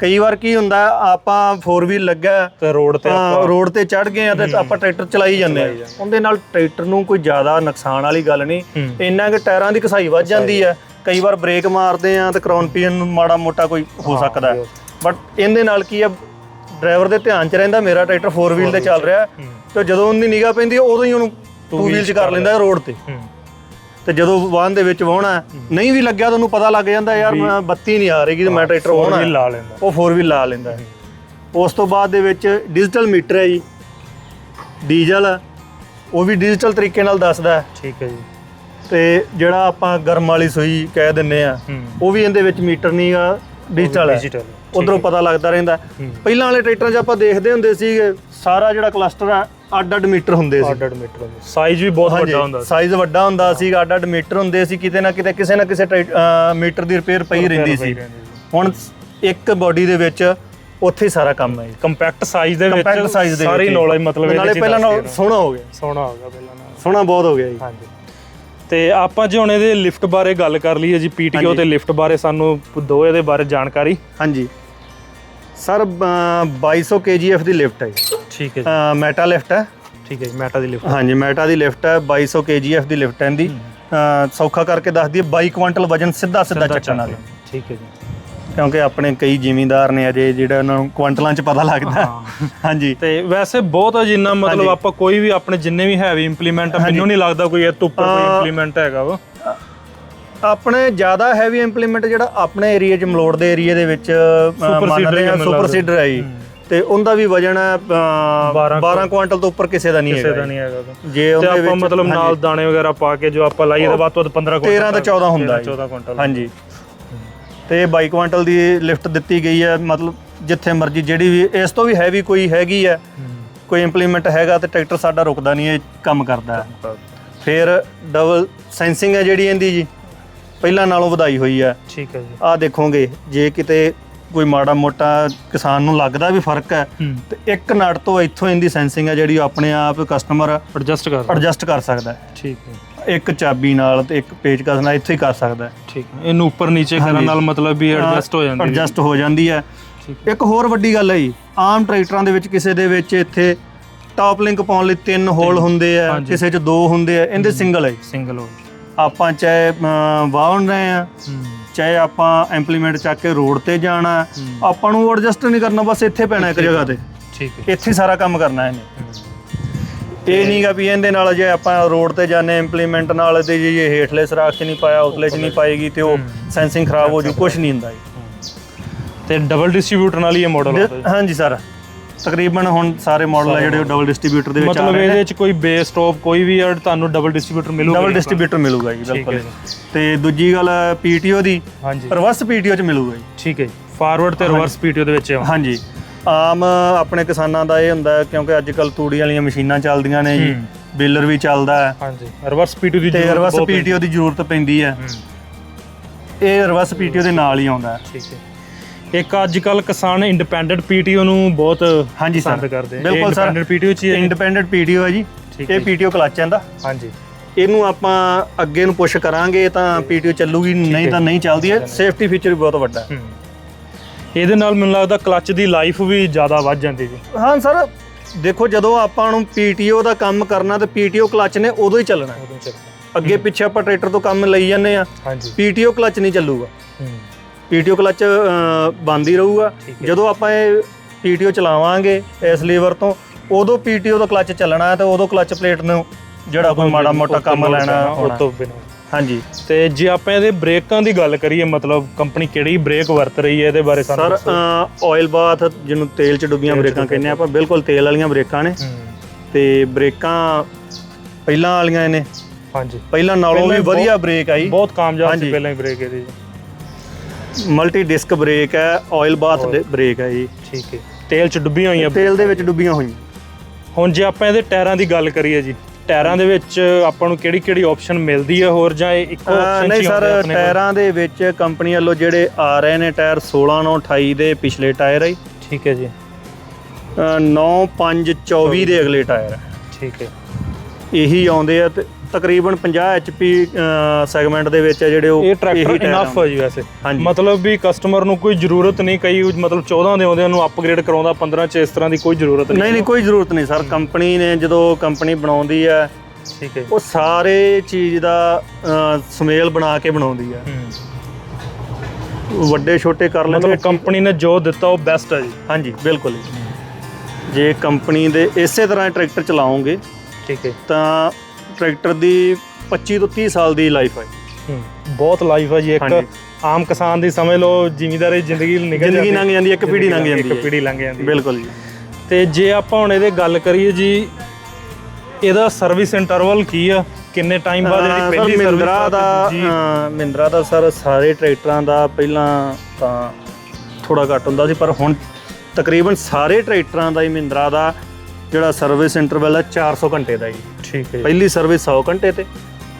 ਕਈ ਵਾਰ ਕੀ ਹੁੰਦਾ ਹੈ, ਆਪਾਂ 4 ਵੀਲ ਲੱਗਾ ਤੇ ਰੋਡ ਤੇ ਆਪਾਂ ਰੋਡ ਤੇ ਚੜ ਗਏ ਆ ਤੇ ਆਪਾਂ ਟਰੈਕਟਰ ਚਲਾਈ ਜਾਂਦੇ ਆ। ਉਹਦੇ ਨਾਲ ਟਰੈਕਟਰ ਨੂੰ ਕੋਈ ਜ਼ਿਆਦਾ ਨੁਕਸਾਨ ਵਾਲੀ ਗੱਲ ਨਹੀਂ। ਹੂੰ। ਇੰਨਾ ਕਿ ਟਾਇਰਾਂ ਦੀ ਕਸਾਈ ਵੱਧ ਜਾਂਦੀ ਹੈ ਕਈ ਵਾਰ ਬ੍ਰੇਕ ਮਾਰਦੇ ਆ ਤੇ ਕ੍ਰਾਉਨ ਪੀਨ ਨੂੰ ਮਾੜਾ ਮੋਟਾ ਕੋਈ ਹੋ ਸਕਦਾ। ਬਟ ਇਹਦੇ ਨਾਲ ਕੀ ਆ ਡਰਾਈਵਰ ਦੇ ਧਿਆਨ ਚ ਰਹਿੰਦਾ ਮੇਰਾ ਟਰੈਕਟਰ 4 ਵੀਲ ਤੇ ਚੱਲ ਰਿਹਾ। ਤੇ ਜਦੋਂ ਉਹਦੀ ਨਿਗਾਹ ਪੈਂਦੀ ਹੈ ਉਦੋਂ ਹੀ ਉਹਨੂੰ 2 ਵੀਲ ਚ ਕਰ ਲੈਂਦਾ ਰੋਡ ਤੇ। ਹੂੰ। ਤੇ ਜਦੋਂ ਵਾਹਨ ਦੇ ਵਿੱਚ ਵਾਹਣਾ ਨਹੀਂ ਵੀ ਲੱਗਿਆ ਤਾਂ ਉਹਨੂੰ ਪਤਾ ਲੱਗ ਜਾਂਦਾ ਯਾਰ ਮੈਂ ਬੱਤੀ ਨਹੀਂ ਆ ਰਹੀਗੀ ਤੇ ਮੈਂ ਟਰੈਕਟਰ ਵਾਹਣਾ wheel ਲਾ ਲੈਂਦਾ। ਉਹ 4 ਵੀਲ ਲਾ ਲੈਂਦਾ। ਉਸ ਤੋਂ ਬਾਅਦ ਦੇ ਵਿੱਚ ਡਿਜੀਟਲ ਮੀਟਰ ਹੈ ਜੀ। ਡੀਜ਼ਲ ਉਹ ਵੀ ਡਿਜੀਟਲ ਤਰੀਕੇ ਨਾਲ ਦੱਸਦਾ ਹੈ। ਠੀਕ ਹੈ ਜੀ। ਤੇ ਜਿਹੜਾ ਆਪਾਂ ਗਰਮ ਵਾਲੀ ਸੂਈ ਕਹਿ ਦਿੰਨੇ ਆ ਉਹ ਵੀ ਇਹਦੇ ਵਿੱਚ ਮੀਟਰ ਨਹੀਂ ਆ ਡਿਜੀਟਲ ਹੈ। ਉਧਰੋਂ ਪਤਾ ਲੱਗਦਾ ਰਹਿੰਦਾ। ਪਹਿਲਾਂ ਵਾਲੇ ਟਰੈਕਟਰਾਂ 'ਚ ਆਪਾਂ ਦੇਖਦੇ ਹੁੰਦੇ ਸੀ ਸਾਰਾ ਜਿਹੜਾ ਕਲਸਟਰ ਆ ਅੱਡ ਅੱਡ ਮੀਟਰ ਹੁੰਦੇ ਸੀ। ਆਰਡਰਡ ਮੀਟਰ ਸਾਈਜ਼ ਵੀ ਬਹੁਤ ਵੱਡਾ ਹੁੰਦਾ ਸੀ। ਸਾਈਜ਼ ਵੱਡਾ ਹੁੰਦਾ ਸੀ ਅੱਡ ਅੱਡ ਮੀਟਰ ਹੁੰਦੇ ਸੀ ਕਿਤੇ ਨਾ ਕਿਤੇ ਕਿਸੇ ਨਾ ਕਿਸੇ ਅਹ ਮੀਟਰ ਦੀ ਰਿਪੇਅਰ ਪਈ ਰਹਿੰਦੀ ਸੀ। ਹੁਣ ਇੱਕ ਬਾਡੀ ਦੇ ਵਿੱਚ ਉੱਥੇ ਹੀ ਸਾਰਾ ਕੰਮ ਹੈ ਕੰਪੈਕਟ ਸਾਈਜ਼ ਦੇ ਵਿੱਚ ਕੰਪੈਕਟ ਸਾਈਜ਼ ਦੇ ਸਾਰੀ ਵਿੱਚ। ਨੌਲੇਜ ਮਤਲਬ ਇਹਦੇ ਨਾਲੇ ਚ ਪਹਿਲਾਂ ਦੱਸਦੀ ਨਾਲੋਂ ਹੈ। ਸੋਹਣਾ ਹੋ ਗਿਆ। ਸੋਹਣਾ ਹੋਗਾ ਪਹਿਲਾਂ ਨਾਲ। ਸੋਹਣਾ ਬਹੁਤ ਹੋ ਗਿਆ ਜੀ। ਹਾਂਜੀ। ਤੇ ਆਪਾਂ ਜੇ ਹੁਣ ਇਹਦੇ ਲਿਫਟ ਬਾਰੇ ਗੱਲ ਕਰ ਲਈਏ ਜੀ ਪੀਟੀਓ। ਤੇ ਲਿਫਟ ਬਾਰੇ ਸਾਨੂੰ ਦੋ ਇਹਦੇ ਬਾਰੇ ਜਾਣਕਾਰੀ। ਹਾਂਜੀ। ਸਰ 2200 kgf ਦੀ ਲਿਫਟ ਹੈ ਜੀ। ਠੀਕ ਹੈ ਜੀ। ਮੈਟਾ ਲਿਫਟ ਹੈ। ਠੀਕ ਹੈ ਜੀ ਮੈਟਾ ਦੀ ਲਿਫਟ। ਹਾਂਜੀ ਮੈਟਾ ਦੀ ਲਿਫਟ ਹੈ 2200 kgf ਦੀ ਲਿਫਟ ਹੈ ਇਹਦੀ। ਸੌਖਾ ਕਰਕੇ ਦੱਸਦੀ ਹੈ 22 ਕੁਇੰਟਲ ਵਜਨ ਸਿੱਧਾ ਸਿੱਧਾ ਚੱਕਣ ਵਾਲੀ। ਠੀਕ ਹੈ ਜੀ। ਕਿਉਂਕਿ ਆਪਣੇ ਕਈ ਜ਼ਿਮੀਂਦਾਰ ਨੇ ਅਜੇ ਜਿਹੜਾ ਉਹਨਾਂ ਨੂੰ ਕੁਇੰਟਲਾਂ 'ਚ ਪਤਾ ਲੱਗਦਾ। ਹਾਂਜੀ। ਤੇ ਵੈਸੇ ਬਹੁਤ ਆ ਜਿੰਨਾ ਮਤਲਬ। ਆਪਾਂ ਕੋਈ ਵੀ ਆਪਣੇ ਜਿੰਨੇ ਵੀ ਹੈਵੀ ਇੰਪਲੀਮੈਂਟ ਮੈਨੂੰ ਨਹੀਂ ਲੱਗਦਾ ਕੋਈ ਇਹ ਤੋਂ ਉੱਪਰ ਕੋਈ ਇੰਪਲੀਮੈਂਟ ਹੈਗਾ ਵਾ। ਆਪਣੇ ਜ਼ਿਆਦਾ ਹੈਵੀ ਇੰਪਲੀਮੈਂਟ ਜਿਹੜਾ ਆਪਣੇ ਏਰੀਆ 'ਚ ਮਲੋੜ ਦੇ ਏਰੀਆ ਦੇ ਵਿੱਚ ਮੰਨਦੇ ਆ ਸੁਪਰ। ਸੀਡਰ ਹੈ ਜੀ। ਤੇ ਉਹਦਾ ਵੀ ਵਜਨ ਹੈ ਅ, 12 12 ਕੁਇੰਟਲ ਤੋਂ ਉੱਪਰ ਕਿਸੇ ਦਾ ਨਹੀਂ ਕਿਸੇ ਦਾ ਹੈਗਾ ਨਹੀਂ ਹੈਗਾ। ਜੇ ਉਹਦੇ ਆਪਾਂ ਵਿੱਚ ਮਤਲਬ ਹਾਂਜੀ। ਨਾਲ ਦਾਣੇ ਵਗੈਰਾ ਪਾ ਕੇ ਜੋ ਆਪਾਂ ਲਾਈਏ ਤਾਂ ਵੱਧ ਤੋਂ ਵੱਧ 15 ਕੁਇੰਟਲ 13 ਤੋਂ 14 ਹੁੰਦਾ 13 ਜੀ। 14 ਕੁਇੰਟਲ ਹਾਂਜੀ। ਤੇ 22 ਕੁਇੰਟਲ ਦੀ ਲਿਫਟ ਦਿੱਤੀ ਗਈ ਹੈ ਮਤਲਬ ਜਿੱਥੇ ਮਰਜ਼ੀ ਜਿਹੜੀ ਵੀ ਇਸ ਤੋਂ ਵੀ ਹੈਵੀ ਕੋਈ ਹੈਗੀ ਹੈ ਕੋਈ ਇੰਪਲੀਮੈਂਟ ਹੈਗਾ ਤੇ ਟਰੈਕਟਰ ਸਾਡਾ ਰੁਕਦਾ ਨਹੀਂ ਇਹ ਕੰਮ ਕਰਦਾ ਹੈ। ਫਿਰ ਡਬਲ ਸੈਂਸਿੰਗ ਹੈ ਜਿਹੜੀ ਇਹਦੀ ਜੀ ਪਹਿਲਾਂ ਨਾਲੋਂ ਵਧਾਈ ਹੋਈ ਹੈ। ਠੀਕ ਹੈ ਜੀ। ਆਹ ਦੇਖੋਗੇ ਜੇ ਕਿਤੇ ਕੋਈ ਮਾੜਾ ਮੋਟਾ ਕਿਸਾਨ ਨੂੰ ਲੱਗਦਾ ਵੀ ਫ਼ਰਕ ਹੈ ਤੇ ਇੱਕ ਨਟ ਤੋਂ ਇੱਥੋਂ ਇਹਦੀ ਸੈਂਸਿੰਗ ਹੈ ਜਿਹੜੀ ਉਹ ਆਪਣੇ ਆਪ ਕਸਟਮਰ ਐਡਜਸਟ ਕਰ ਐਡਜਸਟ ਕਰ ਸਕਦਾ ਹੈ। ਠੀਕ ਹੈ। ਇੱਕ ਚਾਬੀ ਨਾਲ ਤੇ ਇੱਕ ਪੇਚਕਸ ਨਾਲ ਇੱਥੇ ਹੀ ਕਰ ਸਕਦਾ ਹੈ। ਠੀਕ ਹੈ। ਇਹਨੂੰ ਉੱਪਰ ਨੀਚੇ ਕਰਨ। ਨਾਲ ਮਤਲਬ ਵੀ ਐਡਜਸਟ ਹੋ ਜਾਂਦੀ ਹੈ। ਐਡਜਸਟ ਹੋ ਜਾਂਦੀ ਹੈ। ਇੱਕ ਹੋਰ ਵੱਡੀ ਗੱਲ ਹੈ ਜੀ ਆਮ ਟਰੈਕਟਰਾਂ ਦੇ ਵਿੱਚ ਕਿਸੇ ਦੇ ਵਿੱਚ ਇੱਥੇ ਟਾਪ ਲਿੰਕ ਪਾਉਣ ਲਈ ਤਿੰਨ ਹੋਲ ਹੁੰਦੇ ਆ। ਕਿਸੇ 'ਚ ਦੋ ਹੁੰਦੇ ਆ ਇਹਦੇ ਸਿੰਗਲ ਹੈ ਸਿੰਗਲ ਹੋ ਆਪਾਂ ਚਾਹੇ ਵਾਹੁਣ ਰਹੇ ਆ ਹੂੰ। ਚਾਹੇ ਆਪਾਂ ਇੰਪਲੀਮੈਂਟ ਚੱਕ ਕੇ ਰੋਡ ਤੇ ਜਾਣਾ। ਆਪਾਂ ਨੂੰ ਐਡਜਸਟ ਨਹੀਂ ਕਰਨਾ ਬਸ ਇੱਥੇ ਪੈਣਾ ਇੱਕ ਜਗ੍ਹਾ ਤੇ। ਠੀਕ ਹੈ। ਇੱਥੇ ਸਾਰਾ ਕੰਮ ਕਰਨਾ ਇਹਨੇ। ਇਹ ਨਹੀਂਗਾ ਵੀ ਇਹਦੇ ਨਾਲ ਜੇ ਆਪਾਂ ਰੋਡ ਤੇ ਜਾਂਦੇ ਇੰਪਲੀਮੈਂਟ ਨਾਲ ਤੇ ਜੇ ਇਹ ਹੇਠਲੇ ਸਰਾਖ 'ਚ ਨਹੀਂ ਪਾਇਆ ਉਤਲੇ 'ਚ ਨਹੀਂ ਪਾਏਗੀ ਤੇ ਉਹ ਸੈਂਸਿੰਗ ਖਰਾਬ ਹੋ ਜੂ ਕੁਝ ਨਹੀਂ ਹੁੰਦਾ ਤੇ ਡਬਲ ਡਿਸਟ੍ਰੀਬਿਊਟਰ ਨਾਲ ਹੀ ਇਹ ਮਾਡਲ ਹਾਂਜੀ ਸਰ। ਤਕਰੀਬਨ ਹੁਣ ਸਾਰੇ ਮਾਡਲ ਆ ਜਿਹੜੇ ਉਹ ਡਬਲ ਡਿਸਟ੍ਰੀਬਿਊਟਰ ਦੇ ਵਿੱਚ ਆ ਮਤਲਬ ਰਹੇ ਨੇ। ਇਹਦੇ ਚ ਕੋਈ ਬੇਸ ਟੌਪ ਕੋਈ ਵੀ ਯਾਰ ਤੁਹਾਨੂੰ ਡਬਲ ਡਿਸਟ੍ਰੀਬਿਊਟਰ ਮਿਲੂਗਾ ਡਬਲ ਡਿਸਟ੍ਰੀਬਿਊਟਰ ਮਿਲੂਗਾ ਜੀ ਬਿਲਕੁਲ ਤੇ ਦੂਜੀ ਗੱਲ ਪੀਟੀਓ ਦੀ ਹਾਂਜੀ। ਰਿਵਰਸ ਪੀਟੀਓ 'ਚ ਮਿਲੂਗਾ ਜੀ। ਠੀਕ ਹੈ ਫਾਰਵਰਡ ਤੇ ਰਿਵਰਸ ਪੀਟੀਓ ਦੇ ਵਿੱਚ ਆਉਂਦਾ ਹਾਂਜੀ। ਆਮ ਆਪਣੇ ਕਿਸਾਨਾਂ ਦਾ ਇਹ ਹੁੰਦਾ ਕਿਉਂਕਿ ਅੱਜ ਕੱਲ ਤੂੜੀ ਵਾਲੀਆਂ ਮਸ਼ੀਨਾਂ ਚੱਲਦੀਆਂ ਨੇ ਜੀ। ਬੇਲਰ ਵੀ ਚੱਲਦਾ ਹੈ। ਹਾਂਜੀ। ਰਿਵਰਸ ਪੀਟੀਓ ਦੀ ਜ਼ਰੂਰਤ ਰਿਵਰਸ ਪੀਟੀਓ ਦੀ ਜ਼ਰੂਰਤ ਪੈਂਦੀ ਹੈ। ਇਹ ਰਿਵਰਸ ਪੀਟੀਓ ਦੇ ਨਾਲ ਹੀ ਆਉਂਦਾ ਠੀਕ ਹੈ। ਇੱਕ ਅੱਜ ਕੱਲ ਕਿਸਾਨ ਇੰਡੀਪੈਂਡੈਂਟ ਪੀਟੀਓ ਨੂੰ ਬਹੁਤ ਹਾਂਜੀ ਸਰ। ਪਸੰਦ ਕਰਦੇ ਆ। ਬਿਲਕੁਲ ਸਰ। ਇੰਡੀਪੈਂਡੈਂਟ ਪੀਟੀਓ ਚ? ਇੰਡੀਪੈਂਡੈਂਟ ਪੀਟੀਓ ਹੈ ਜੀ। ਇਹ ਪੀਟੀਓ ਕਲਚ ਦਾ ਹਾਂਜੀ। ਇਹਨੂੰ ਆਪਾਂ ਅੱਗੇ ਨੂੰ ਪੁਸ਼ ਕਰਾਂਗੇ ਤਾਂ ਪੀਟੀਓ ਚੱਲੂਗੀ ਨਹੀਂ ਤਾਂ ਨਹੀਂ ਚੱਲਦੀ ਹੈ। ਸੇਫਟੀ ਫੀਚਰ ਵੀ ਬਹੁਤ ਵੱਡਾ ਹੈ। ਇਹਦੇ ਨਾਲ ਮੈਨੂੰ ਲੱਗਦਾ ਕਲਚ ਦੀ ਲਾਈਫ ਵੀ ਜ਼ਿਆਦਾ ਵੱਧ ਜਾਂਦੀ ਜੀ। ਹਾਂ ਸਰ। ਦੇਖੋ ਜਦੋਂ ਆਪਾਂ ਨੂੰ ਪੀਟੀਓ ਦਾ ਕੰਮ ਕਰਨਾ ਤੇ ਪੀਟੀਓ ਕਲਚ ਨੇ ਉਦੋਂ ਹੀ ਚੱਲਣਾ ਅੱਗੇ ਪਿੱਛੇ ਆਪਾਂ ਟਰੈਕਟਰ ਤੋਂ ਕੰਮ ਲਈ ਜਾਂਦੇ ਆ ਪੀਟੀਓ ਕਲਚ ਨਹੀਂ ਚੱਲੂਗਾ। ਪੀਟੀਓ ਕਲਚ ਬੰਦ ਹੀ ਰਹੂਗਾ। ਜਦੋਂ ਆਪਾਂ ਇਹ ਪੀਟੀਓ ਚਲਾਵਾਂਗੇ ਇਸ ਲੀਵਰ ਤੋਂ ਉਦੋਂ ਪੀਟੀਓ ਦਾ ਕਲਚ ਚੱਲਣਾ ਹੈ ਤੇ ਉਦੋਂ ਕਲਚ ਪਲੇਟ ਨੂੰ ਜਿਹੜਾ ਕੋਈ ਮਾੜਾ ਮੋਟਾ ਕੰਮ ਲੈਣਾ ਉਹ ਤੋਂ ਬਿਨਾਂ। ਹਾਂਜੀ। ਤੇ ਜੇ ਆਪਾਂ ਇਹਦੇ ਬ੍ਰੇਕਾਂ ਦੀ ਗੱਲ ਕਰੀਏ ਮਤਲਬ ਕੰਪਨੀ ਕਿਹੜੀ ਬ੍ਰੇਕ ਵਰਤ ਰਹੀ ਹੈ ਇਹਦੇ ਬਾਰੇ ਸਾਨੂੰ ਸਰ। ਆਇਲ ਬਾਥ ਜਿਹਨੂੰ ਤੇਲ ਚ ਡੁੱਬੀਆਂ ਬ੍ਰੇਕਾਂ ਕਹਿੰਦੇ ਆਪਾਂ ਬਿਲਕੁਲ ਤੇਲ ਵਾਲੀਆਂ ਬ੍ਰੇਕਾਂ ਨੇ। ਤੇ ਬ੍ਰੇਕਾਂ ਪਹਿਲਾਂ ਵਾਲੀਆਂ ਨੇ। ਹਾਂਜੀ। ਪਹਿਲਾਂ ਨਾਲੋਂ ਵੀ ਵਧੀਆ ਬ੍ਰੇਕ ਆਈ। ਬਹੁਤ ਕਾਮਯਾਬ ਸੀ। ਪਹਿਲਾਂ ਹੀ ਬ੍ਰੇਕ ਇਹਦੀ। ਮਲਟੀ ਡਿਸਕ ਬ੍ਰੇਕ ਹੈ ਆਇਲ ਬਾਥ ਬ੍ਰੇਕ ਹੈ ਜੀ। ਠੀਕ ਹੈ। ਤੇਲ ਚ ਡੁੱਬੀਆਂ ਹੋਈਆਂ। ਤੇਲ ਦੇ ਵਿੱਚ ਡੁੱਬੀਆਂ ਹੋਈਆਂ। ਹੁਣ ਜੇ ਆਪਾਂ ਇਹਦੇ ਟਾਇਰਾਂ ਦੀ ਗੱਲ ਕਰੀਏ ਜੀ ਟਾਇਰਾਂ ਦੇ ਵਿੱਚ ਆਪਾਂ ਨੂੰ ਕਿਹੜੀ ਕਿਹੜੀ ਆਪਸ਼ਨ ਮਿਲਦੀ ਹੈ ਹੋਰ ਜਾਂ ਇਹ ਇੱਕੋ ਅਹ ਆਪਸ਼ਨ ਨਹੀਂ ਸਰ ਟਾਇਰਾਂ ਦੇ ਵਿੱਚ ਕੰਪਨੀ ਵੱਲੋਂ ਜਿਹੜੇ ਆ ਰਹੇ ਨੇ ਟਾਇਰ 16 9 28 ਦੇ ਪਿਛਲੇ ਟਾਇਰ ਹੈ ਠੀਕ ਹੈ ਜੀ। 9 5 24 ਦੇ ਅਗਲੇ ਟਾਇਰ ਹੈ। ਠੀਕ ਹੈ। ਇਹੀ ਆਉਂਦੇ ਆ ਤੇ ਤਕਰੀਬਨ 50 ਐਚਪੀ ਸੈਗਮੈਂਟ ਦੇ ਵਿੱਚ ਆ ਜਿਹੜੇ ਉਹ ਇਹ ਟਰੈਕਟਰ ਇਨਫ ਹੈ ਜੀ ਵੈਸੇ। ਮਤਲਬ ਵੀ ਕਸਟਮਰ ਨੂੰ ਕੋਈ ਜ਼ਰੂਰਤ ਨਹੀਂ ਕਈ ਮਤਲਬ 14 ਦੇ ਆਉਂਦੇ ਨੂੰ ਅਪਗ੍ਰੇਡ ਕਰਾਉਂਦਾ 15 ਚ ਇਸ ਤਰ੍ਹਾਂ ਦੀ ਕੋਈ ਜ਼ਰੂਰਤ ਨਹੀਂ। ਨਹੀਂ ਨਹੀਂ ਕੋਈ ਜ਼ਰੂਰਤ ਨਹੀਂ ਸਰ। ਕੰਪਨੀ ਨੇ ਜਦੋਂ ਕੰਪਨੀ ਬਣਾਉਂਦੀ ਹੈ ਠੀਕ ਹੈ ਉਹ ਸਾਰੇ ਚੀਜ਼ ਦਾ ਸੁਮੇਲ ਬਣਾ ਕੇ ਬਣਾਉਂਦੀ ਹੈ। ਹੂੰ। ਵੱਡੇ ਛੋਟੇ ਕਰ ਲੈਂਦੇ ਮਤਲਬ ਕੰਪਨੀ ਨੇ ਜੋ ਦਿੱਤਾ ਉਹ ਬੈਸਟ ਹੈ ਜੀ। ਹਾਂਜੀ ਬਿਲਕੁਲ ਜੀ। ਕੰਪਨੀ ਦੇ ਇਸੇ ਤਰ੍ਹਾਂ ਟਰੈਕਟਰ ਚਲਾਓਗੇ ਠੀਕ ਹੈ ਤਾਂ ਟਰੈਕਟਰ ਦੀ 25 ਤੋਂ 30 ਸਾਲ ਦੀ ਲਾਈਫ ਹੈ ਹੂੰ। ਬਹੁਤ ਲਾਈਫ ਹੈ ਜੀ ਇੱਕ ਹਾਂਜੀ। ਆਮ ਕਿਸਾਨ ਦੀ ਸਮਝ ਲਓ ਜ਼ਿਮੀਦਾਰੀ ਜ਼ਿੰਦਗੀ ਨਿਕਲ ਜ਼ਿੰਦਗੀ ਲੰਘ ਜਾਂਦੀ ਹੈ, ਇੱਕ ਪੀੜ੍ਹੀ ਲੰਘ ਜਾਂਦੀ ਇੱਕ ਹੈ। ਪੀੜ੍ਹੀ ਲੰਘ ਜਾਂਦੀ ਹੈ ਬਿਲਕੁਲ ਜੀ ਤੇ ਜੇ ਆਪਾਂ ਹੁਣ ਇਹਦੇ ਗੱਲ ਕਰੀਏ ਜੀ ਇਹਦਾ ਸਰਵਿਸ ਇੰਟਰਵਲ ਕੀ ਆ ਕਿੰਨੇ ਟਾਈਮ ਬਾਅਦ ਸਰ ਪਹਿਲੀ ਮਹਿੰਦਰਾ ਸਰਵਿਸ ਦਾ ਜੀ ਅਹ ਮਹਿੰਦਰਾ ਦਾ ਸਰ ਸਾਰੇ ਟਰੈਕਟਰਾਂ ਦਾ ਪਹਿਲਾਂ ਤਾਂ ਥੋੜਾ ਘੱਟ ਹੁੰਦਾ ਸੀ ਪਰ ਹੁਣ ਤਕਰੀਬਨ ਸਾਰੇ ਟਰੈਕਟਰਾਂ ਦਾ ਹੀ ਮਹਿੰਦਰਾ ਦਾ ਜਿਹੜਾ ਸਰਵਿਸ ਇੰਟਰਵਲ ਹੈ 400 ਘੰਟੇ ਦਾ ਜੀ ਠੀਕ ਹੈ ਜੀ, ਪਹਿਲੀ ਸਰਵਿਸ 100 ਘੰਟੇ ਤੇ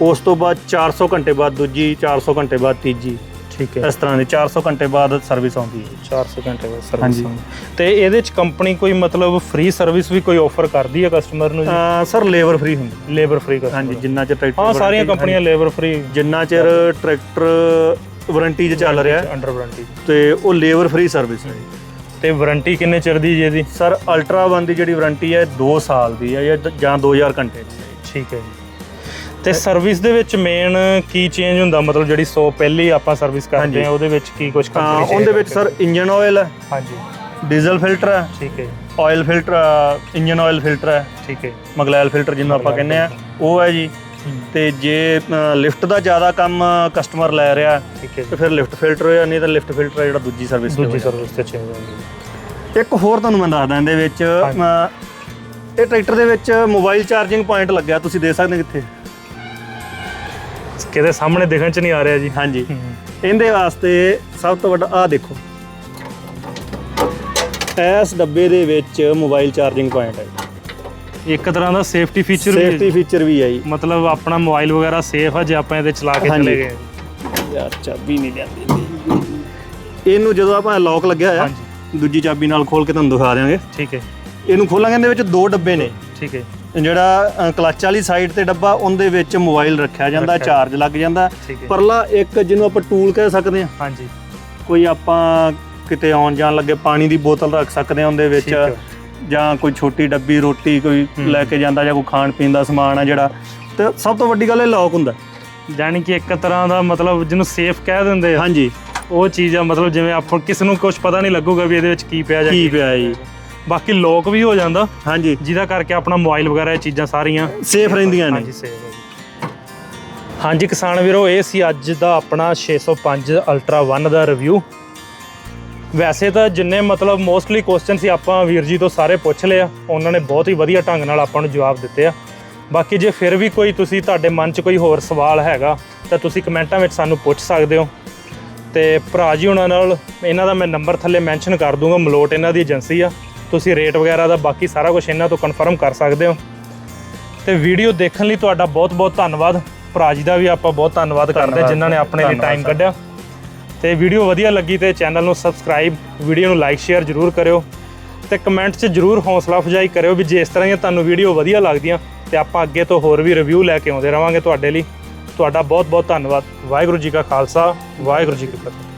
ਉਸ ਤੋਂ ਬਾਅਦ 400 ਘੰਟੇ ਬਾਅਦ ਦੂਜੀ 400 ਘੰਟੇ ਬਾਅਦ ਤੀਜੀ। ਠੀਕ ਹੈ। ਇਸ ਤਰ੍ਹਾਂ ਦੀ 400 ਘੰਟੇ ਬਾਅਦ ਸਰਵਿਸ ਆਉਂਦੀ ਹੈ 400 ਘੰਟੇ ਬਾਅਦ ਸਰਵਿਸ ਹਾਂਜੀ। ਤੇ ਇਹਦੇ ਚ ਕੰਪਨੀ ਕੋਈ ਮਤਲਬ ਫ੍ਰੀ ਸਰਵਿਸ ਵੀ ਕੋਈ ਆਫਰ ਕਰਦੀ ਹੈ ਕਸਟਮਰ ਨੂੰ ਜੀ? ਸਰ ਲੇਬਰ ਫ੍ਰੀ ਹੁੰਦੀ ਲੇਬਰ ਫ੍ਰੀ ਹਾਂਜੀ ਜਿੰਨਾ ਚਿਰ ਟਰੈਕਟਰ ਹਾਂ ਸਾਰੀਆਂ ਕੰਪਨੀਆਂ ਲੇਬਰ ਫ੍ਰੀ ਜਿੰਨਾ ਚਿਰ ਟਰੈਕਟਰ ਵਾਰੰਟੀ 'ਚ ਚੱਲ ਰਿਹਾ ਹੈ, ਅੰਡਰ ਵਾਰੰਟੀ ਤੇ ਉਹ ਲੇਬਰ ਫ੍ਰੀ ਸਰਵਿਸ ਹੈ ਤੇ ਵਾਰੰਟੀ ਕਿੰਨੇ ਚਿਰ ਦੀ ਜੀ ਇਹਦੀ? ਸਰ ਅਲਟਰਾ 1 ਦੀ ਜਿਹੜੀ ਵਾਰੰਟੀ ਹੈ 2 ਸਾਲ ਦੀ ਹੈ ਜਾਂ- ਜਾਂ 2000 ਘੰਟੇ ਦੀ ਠੀਕ ਹੈ ਜੀ। ਤੇ ਸਰਵਿਸ ਦੇ ਵਿੱਚ ਮੇਨ ਕੀ ਚੇਂਜ ਹੁੰਦਾ? ਮਤਲਬ ਜਿਹੜੀ ਸੋ ਪਹਿਲੀ ਆਪਾਂ ਸਰਵਿਸ ਕਰਦੇ। ਆ ਉਹਦੇ ਵਿੱਚ ਕੀ ਕੁਝ ਤਾਂ ਉਹਦੇ ਵਿੱਚ ਸਰ ਇੰਜਨ ਆਇਲ ਹੈ। ਹਾਂਜੀ। ਡੀਜ਼ਲ ਫਿਲਟਰ ਹੈ। ਠੀਕ ਹੈ oil filter engine oil filter ਹੈ। ਠੀਕ ਹੈ ਮਗਲੈਲ ਫਿਲਟਰ ਜਿਹਨੂੰ ਆਪਾਂ ਕਹਿੰਦੇ ਆ ਉਹ ਹੈ ਜੀ। ਤੇ ਜੇ ਲਿਫਟ ਦਾ ਜ਼ਿਆਦਾ ਕੰਮ ਕਸਟਮਰ ਲੈ ਰਿਹਾ ਹੈ ਤੇ ਫਿਰ ਲਿਫਟ ਫਿਲਟਰ ਹੋਇਆ ਨਹੀਂ ਤਾਂ ਲਿਫਟ ਫਿਲਟਰ ਹੈ ਜਿਹੜਾ ਦੂਜੀ ਸਰਵਿਸ ਦੂਜੀ ਸਰਵਿਸ ਤੇ ਚੇਂਜ ਹੋਊਗੀ ਇੱਕ ਹੋਰ ਤੁਹਾਨੂੰ ਮੈਂ ਦੱਸਦਾ ਇਹਦੇ ਵਿੱਚ ਇਹ ਟਰੈਕਟਰ ਦੇ ਵਿੱਚ ਮੋਬਾਈਲ ਚਾਰਜਿੰਗ ਪੁਆਇੰਟ ਲੱਗਿਆ ਤੁਸੀਂ ਦੇਖ ਸਕਦੇ ਹੋ ਕਿੱਥੇ? ਕਿਤੇ ਸਾਹਮਣੇ ਦਿਖਣ ਚ ਨਹੀਂ ਆ ਰਿਹਾ ਜੀ। ਹਾਂਜੀ। ਇਹਦੇ ਵਾਸਤੇ ਸਭ ਤੋਂ ਵੱਡਾ ਆ ਦੇਖੋ। ਇਸ ਡੱਬੇ ਦੇ ਵਿੱਚ ਮੋਬਾਈਲ ਚਾਰਜਿੰਗ ਪੁਆਇੰਟ ਹੈ। ਇੱਕ ਤਰ੍ਹਾਂ ਦਾ ਸੇਫਟੀ ਫੀਚਰ ਵੀ ਹੈ ਸੇਫਟੀ ਜੀ। ਫੀਚਰ ਵੀ ਹੈ ਜੀ। ਮਤਲਬ ਆਪਣਾ ਮੋਬਾਈਲ ਵਗੈਰਾ ਸੇਫ ਆ ਜੇ ਆਪਾਂ ਇਹਦੇ ਚਲਾ ਕੇ ਹਾਂਜੀ। ਚਲੇ ਗਏ। ਯਾਰ ਚਾਬੀ ਨਹੀਂ ਜਾਂਦੀ ਇਹਨੂੰ। ਜਦੋਂ ਆਪਾਂ ਲੌਕ ਲੱਗਿਆ ਹੋਇਆ ਹਾਂਜੀ। ਦੂਜੀ ਚਾਬੀ ਨਾਲ ਖੋਲ ਕੇ ਤੁਹਾਨੂੰ ਦਿਖਾ ਦਿਆਂਗੇ। ਠੀਕ ਹੈ। ਇਹਨੂੰ ਖੋਲਾਂਗੇ ਇਹਦੇ ਵਿੱਚ ਦੋ ਡੱਬੇ ਨੇ। ਠੀਕ ਹੈ। ਜਿਹੜਾ ਕਲਚ ਵਾਲੀ ਸਾਈਡ ਤੇ ਡੱਬਾ ਉਹਦੇ ਵਿੱਚ ਮੋਬਾਈਲ ਰੱਖਿਆ ਜਾਂਦਾ ਰੱਖਿਆ। ਚਾਰਜ ਲੱਗ ਜਾਂਦਾ। ਠੀਕ ਹੈ। ਪਰਲਾ ਇੱਕ ਜਿਹਨੂੰ ਆਪਾਂ ਟੂਲ ਕਹਿ ਸਕਦੇ ਹਾਂ। ਹਾਂਜੀ। ਕੋਈ ਆਪਾਂ ਕਿਤੇ ਆਉਣ ਜਾਣ ਲੱਗੇ ਪਾਣੀ ਦੀ ਬੋਤਲ ਰੱਖ ਸਕਦੇ ਹਾਂ ਉਹਦੇ ਵਿੱਚ। ਠੀਕ ਹੈ। ਜਾਂ ਕੋਈ ਛੋਟੀ ਡੱਬੀ ਰੋਟੀ ਕੋਈ। ਲੈ ਕੇ ਜਾਂਦਾ ਜਾਂ ਕੋਈ ਖਾਣ ਪੀਣ ਦਾ ਸਮਾਨ ਆ ਜਿਹੜਾ ਤੇ ਸਭ ਤੋਂ ਵੱਡੀ ਗੱਲ ਇਹ ਲੌਕ ਹੁੰਦਾ। ਜਾਣੀ ਕਿ ਇੱਕ ਤਰ੍ਹਾਂ ਦਾ ਮਤਲਬ ਜਿਹਨੂੰ ਸੇਫ ਕਹਿ ਦਿੰਦੇ ਆ। ਹਾਂਜੀ। ਉਹ ਚੀਜ਼ ਆ ਮਤਲਬ ਜਿਵੇਂ ਆਪਾਂ ਕਿਸੇ ਨੂੰ ਕੁਝ ਪਤਾ ਨਹੀਂ ਲੱਗੂਗਾ ਵੀ ਇਹਦੇ ਵਿੱਚ ਕੀ ਪਿਆ ਜਾਂ ਕੀ ਪਿਆ ਜੀ। ਬਾਕੀ ਲੋਕ ਵੀ ਹੋ ਜਾਂਦਾ ਹਾਂਜੀ। ਜਿਹਦਾ ਕਰਕੇ ਆਪਣਾ ਮੋਬਾਈਲ ਵਗੈਰਾ ਇਹ ਚੀਜ਼ਾਂ ਸਾਰੀਆਂ ਸੇਫ ਰਹਿੰਦੀਆਂ ਨੇ। ਹਾਂਜੀ ਗਈ ਹਾਂਜੀ ਕਿਸਾਨ ਵੀਰੋ ਇਹ ਸੀ ਅੱਜ ਦਾ ਆਪਣਾ 605 ਅਲਟਰਾ 1 ਦਾ ਰਿਵਿਊ ਵੈਸੇ ਤਾਂ ਜਿੰਨੇ ਮਤਲਬ ਮੋਸਟਲੀ ਕੁਐਸਚਨ ਸੀ ਆਪਾਂ ਵੀਰ ਜੀ ਤੋਂ ਸਾਰੇ ਪੁੱਛ ਲਿਆ ਉਹਨਾਂ ਨੇ ਬਹੁਤ ਹੀ ਵਧੀਆ ਢੰਗ ਨਾਲ ਆਪਾਂ ਨੂੰ ਜਵਾਬ ਦਿੱਤੇ ਆ। ਬਾਕੀ ਜੇ ਫਿਰ ਵੀ ਕੋਈ ਤੁਸੀਂ ਤੁਹਾਡੇ ਮਨ 'ਚ ਕੋਈ ਹੋਰ ਸਵਾਲ ਹੈਗਾ ਤਾਂ ਤੁਸੀਂ ਕਮੈਂਟਾਂ ਵਿੱਚ ਸਾਨੂੰ ਪੁੱਛ ਸਕਦੇ ਹੋ। ਤੇ ਭਰਾ ਜੀ ਉਹਨਾਂ ਨਾਲ ਇਹਨਾਂ ਦਾ ਮੈਂ ਨੰਬਰ ਥੱਲੇ ਮੈਂਸ਼ਨ ਕਰ ਦੂੰਗਾ ਮਲੋਟ ਇਹਨਾਂ ਦੀ ਏਜੰਸੀ ਆ। ਤੁਸੀਂ ਰੇਟ ਵਗੈਰਾ ਦਾ ਬਾਕੀ ਸਾਰਾ ਕੁਝ ਇਹਨਾਂ ਤੋਂ ਕਨਫਰਮ ਕਰ ਸਕਦੇ ਹੋ। ਤੇ ਵੀਡੀਓ ਦੇਖਣ ਲਈ ਤੁਹਾਡਾ ਬਹੁਤ-ਬਹੁਤ ਧੰਨਵਾਦ। ਭਰਾ ਜੀ ਦਾ ਵੀ ਆਪਾਂ ਬਹੁਤ ਧੰਨਵਾਦ ਕਰਦੇ ਜਿਨ੍ਹਾਂ ਨੇ ਆਪਣੇ ਲਈ ਟਾਈਮ। ਕੱਢਿਆ। ਤੇ ਵੀਡੀਓ ਵਧੀਆ ਲੱਗੀ ਤੇ ਚੈਨਲ ਨੂੰ ਸਬਸਕ੍ਰਾਈਬ ਵੀਡੀਓ ਨੂੰ ਲਾਈਕ ਸ਼ੇਅਰ ਜਰੂਰ ਕਰਿਓ ਤੇ ਕਮੈਂਟ 'ਚ ਜਰੂਰ ਹੌਸਲਾ ਅਫਜ਼ਾਈ ਕਰਿਓ ਵੀ ਜੇ ਇਸ ਤਰ੍ਹਾਂ ਦੀਆਂ ਤੁਹਾਨੂੰ ਵੀਡੀਓ ਵਧੀਆ ਲੱਗਦੀਆਂ ਤੇ ਆਪਾਂ ਅੱਗੇ ਤੋਂ ਹੋਰ ਵੀ ਰਿਵਿਊ ਲੈ ਕੇ ਆਉਂਦੇ ਰਵਾਂਗੇ ਤੁਹਾਡੇ ਲਈ। ਤੁਹਾਡਾ ਬਹੁਤ ਬਹੁਤ ਧੰਨਵਾਦ। ਵਾਹਿਗੁਰੂ ਜੀ ਕਾ ਖਾਲਸਾ, ਵਾਹਿਗੁਰੂ ਜੀ ਕੀ ਫਤਿਹ।